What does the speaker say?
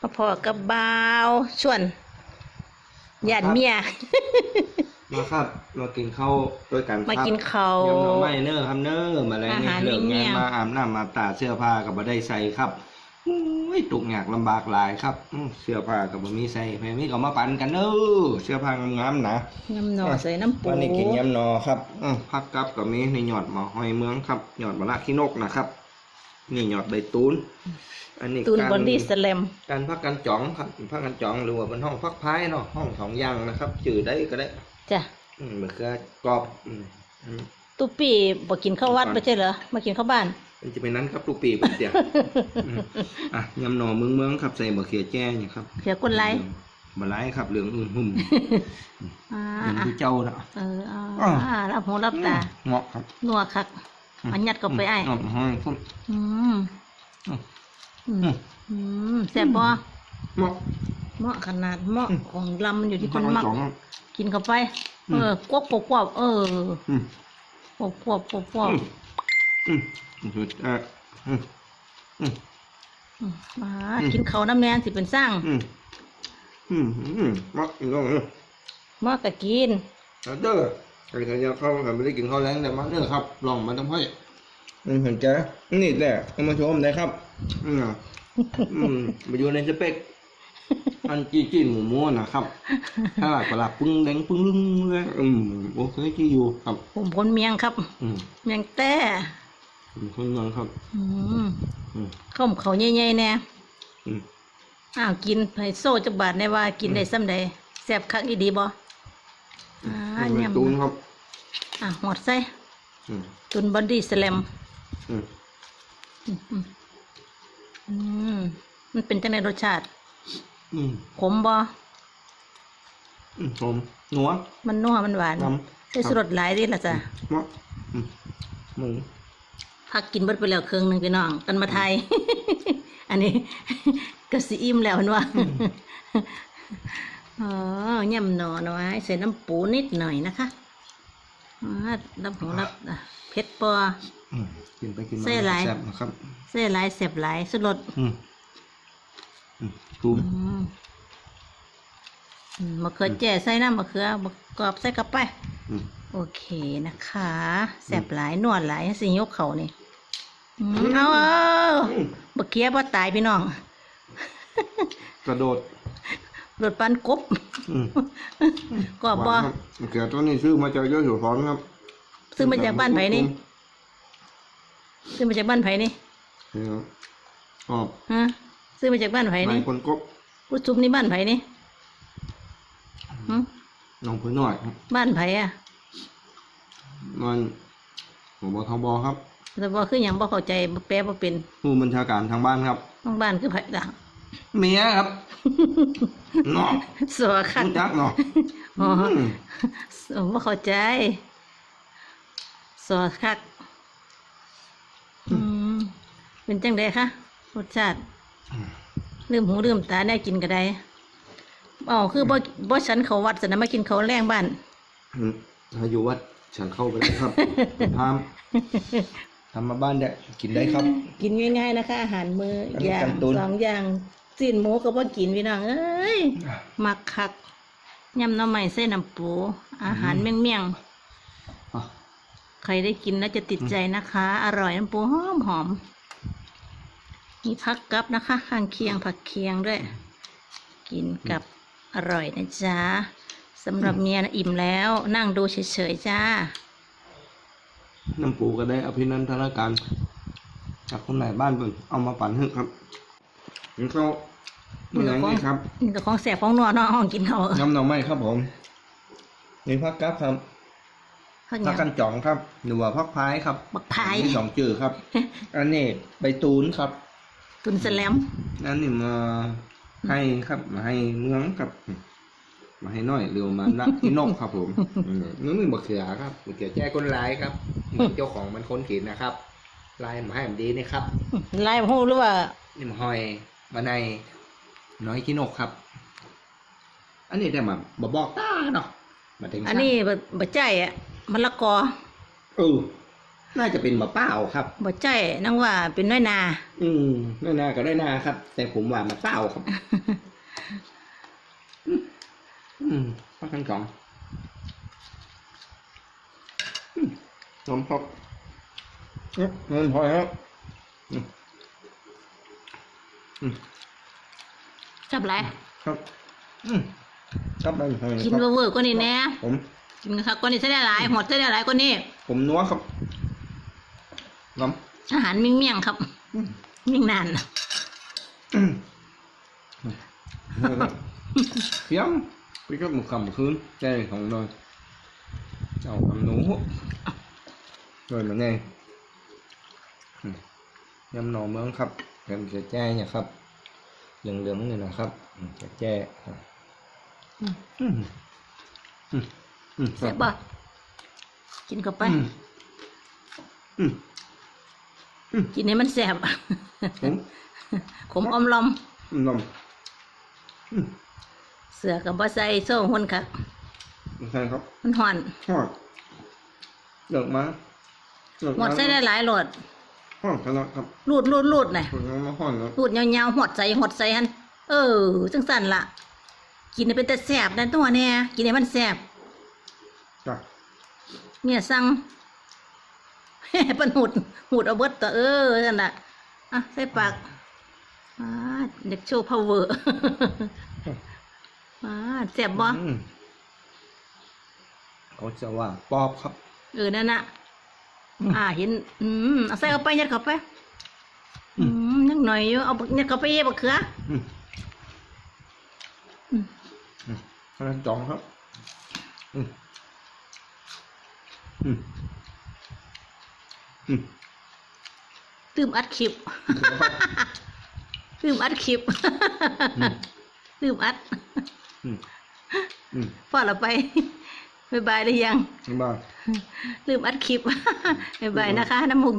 มาพอกับบ่าวชวนหยาดเมีย มาครับ มากินข้าวด้วยกันครับมากินข้าวยำหน่อไม้เนอครับเนอมาแล้วอานี่หารเลิกเมี่งายนงๆมาอาบน้ำมาตากเสื้อผ้ากับบ่ได้ใส่ครับอุ้ยตุกหยากลำบากหลายครับอื้อเสื้อผ้ากับบ่มีใส่แม่มีก็มาปั่นกันเนอเสื้อผ้างามๆนะ ยำหน่อใส่น้ำปูวันนี้กินยำหนอครับอื้อผักกับกับมีในหยอดหมอหอยเมืองครับหยอดมะระขี้นกนะครับ นี่หยอดใบตูน อันนี้ตูนการบอดี้สแลมการพักกันจ่องครับพักกันจ่องหรือว่าเป็นห้องพักพายเนาะห้องสองอย่างนะครับจื่อได้ก็ได้จ้ะอืมมันคือกรอบอืมอืมตุ๊ปี้บอกกินข้าววัดไม่ใช่เหรอมากินข้าวบ้านมันจะเป็นนั้นครับลูกปีเป็นเดียวอืมอะยำหน่อเมืองเมืองครับใส่บะเขียแจ้เนี่ยครับเขียกุนไลบะไลครับเหลืองอื่นหุ่มอ่าเป็นผู้เจ้าเนาะเอออ่าอ่าอ่ารับหูรับตาเหมาะครับนัวคัก อันยัดก็ไปไอ้อืมห้อยพุ่มอืมอืมอืมอืมอืมแซ่บบ่เหมาะเหมาะขนาดเหมาะอืมของลำมันอยู่ที่คนพักมักักนจ่องครับกินเข้าไปอืเอมอกวบกวบกวบเอออืมกวบกวบกวบกวบอืมอืมสุดอะอืมอืมอืมมาอืมกินเขาวน้ำแมนสิเป็นสร้างอืมอืมอืมเหมาะอีกแล้วเหรอเหมาะกับกินเอาเด้อใครจะเข้าใครไม่ได้กินข้าวแรงแต่มาเด้อครับ ลองมาทำให้มันเห็นใจนี่แหละเอามาชมได้ครับ อืมอืมมาอยู่ในสเปกอันจีจีนหมูม้วนนะครับถ้าหลักปลาปึ้งแดงปึ้งลึงเลยอืมโอเคที่อยู่ครับ ผมพนเมียงครับ อืมเมียงแต่เป็นคนเมืองครับอืมอืมข้าวเขาใหญ่ๆแน่อืมอ้าวกินไผโซ่จักบาทได้ว่ากินได้ซ้ำใดแซ่บคักอีดีบ่อ่า เป็นยำตูนครับ อะหมดใส่อืมตุนบอดี้สแลมอืมอืมอืมอืมมันเป็นจังไดรสชาติอืมขมบ่อืมผมหนัว มันนัวมันหวานน้ใส่สรดหลายเดิล่ะจ้ะำเหมาะอืมหมูพักกินเบิดไปแล้วครึ่งหนึงพี่น้องกันมาไทย อันนี้ก็สิอิ่มแล้วเห็นว่า อ๋อย่ำหน่อน้อยใส่น้ำปูนิดหน่อยนะคะอ่ารับหูรับอะเผ็ดปออืมกินไปกินมาใส่หลายแซ่บนะครับใส่หลายเสียบหลายสุดรสอืมอืมตูนอืมอืมมะเขือแจ่ใส่น้ำมะเขือมะกรอบใส่กลับไปอืมโอเคนะคะแสบหลายนวดหลายสิยกเขานี่อืมเอาเอาบะเคียบ่ตายพี่น้อง กระโดด รถปันกบอืมก็บ่ หวานครับเขือตัวนี้ซื้อมาจากยอดอยู่พร้อมครับซื้อมาจากบ้านไผนี่ ซื้อมาจากบ้านไผนี่นี่ครับอ๋อฮะซื้อมาจากบ้านไผนายนี่คนกบผู้ชุมนี่บ้านไผนี่หึน้องเพื่อนหน่อยครับบ้านไผอะนอนหัวบอทบครับแต่บ่คือหยังบ่เข้าใจบ่แปลบ่เป็นผู้บัญชาการทางบ้านครับบางบ้านคือไผล่ะ เมียครับเนาะสวคักรู้จักเนาะอ๋ออืมสบ่เข้าใจสวคักอืมเป็นจังไดคะรสชาติลืมหูลืมตาได้กินก็ได้อ๋อคือบ่บ่ฉันเขาวัดสนะมากินเขาวแรงบ้านอืมถ้าอยู่วัดฉันเข้าไปเลยครับพาม ทำมาบ้านได้กินได้ครับ กินง่าย ๆนะคะ อาหารมืออันนี้อย่างกันตุนสองอย่างสิ้นหมูก็บ่กินพี่น้องเอ้ยมักคักยำหน่อไม้ใส่น้ำปู อาหารเมี่ยงอะๆใครได้กินแล้วจะติดใจนะคะ อร่อยน้ำปูหอมหอมมีผักกับนะคะ ข้างเคียงผักเคียงด้วย กินกับอร่อยนะจ๊ะสำหรับเมียนะอิ่มแล้ว นั่งดูเฉยๆจ้า น้ำปูก็ได้อภินันทนาการจากคนไหนบ้านเพิ่นเอามาปั่นให้ครับนี่เขาเมื่อไหร่นี่ครับนี่ก็ของแสบของนัวเนาะห้องกินเขาวยำหน่อไม้ครับผมนี่พักกับครับพักหพัยักงกันจ่องครับหรือว่าพักพายครับบักพายมีสองจื่อครับ อันนี้ใบตูนครับตุนแสลมนั่นนี่มาให้ครับมาให้เมืองครับ มาให้น้อยเรือมานักที่นกครับผมอืมนี่มีบะเขือครับบะเขือแจ้คนร้ายครับเจ้าของมันคนเขียนนะครับ ลายมาให้มันดีนี่ครับ ลายหูหรือว่านี่มาหอยมาในน้อยขี้นกครับ อันนี้ได้มาบบอกตาเนาะมาถึงอันนี้บะบะใจอะมะละกอเออน่าจะเป็นมะเป้าครับบ่ใจนังว่าเป็นน้อยนา อืมน้อยนาก็ได้นาครับ แต่ผมว่ามะเป้าครับ อืมพักกันสองอืมน้ำพอกเนี่ยเงินพอแล้วอืมอืมจับไรครับอืมครับได้เลยกินครับเวอร์ๆกว่านี้แน่ผมกินครับกว่านี้ใช้ได้หลายหมดใช้ได้หลายกว่านี้ผมนัวครับน้อาหารมิ่งเมี่ยงครับำอืมมิ่งนานอืมเพียม ไปกับ một cẩm คืนใจของเราเอาคำหนู rồi mà nghe Ừ. nhâm nò mướn khắp gần sẽ che nha khắp lửng lửng này là khắp Ừ, sẽ che Ừ. อืม Ừ. Ừ. Ừ. แซ่บบ่กินเข้าไป Ừ. Ừ. กินให้มันแซ่บ Đúng. ขมอมลอม Ừ. Ngon. Ừ. เสือกับบ่ใส่โซ่หุ่นค่ะ Sao khóc มันห่อน Hỏi. Được mà. Được หมด mà. ใส่ได้หลายโหลด Hỏi cái nào khắp. รูดรูดรูดน่ะ Hỏi nó hỏi nó. รูดยาวๆหดใส่หดใส่หันเออจังสั่นล่ะกินให้เป็นแต่แซ่บนั่นตัวแน่กินให้มันแซ่บ Chà. เมียสั่งเปิ้นหูดหูดเอาเบิดตัวเออนั่นน่ะอะใส่ปากอ่าเด็กโชว์ power อ่าแซ่บบ่ Ừ. Có sẽ là bóp khắp. เออนั่นน่ะอ่าเห็น อืมเอาใส่เข้าไปยัดเข้าไป อืมนิดหน่อยอยู่เอาบักยัดเข้าไปเย่บักเขือ Ừ. Ừ. Ừ. Nó chọn khắp. Ừ. Ừ. Ừ. ลืมอัดคลิปลืมอัดคลิปลืมอัด Ừ. Ừ. พอเราไปบ๊ายบายหรือยัง Bye. ลืมอัดคลิปบ๊ายบายนะคะน้ำมุง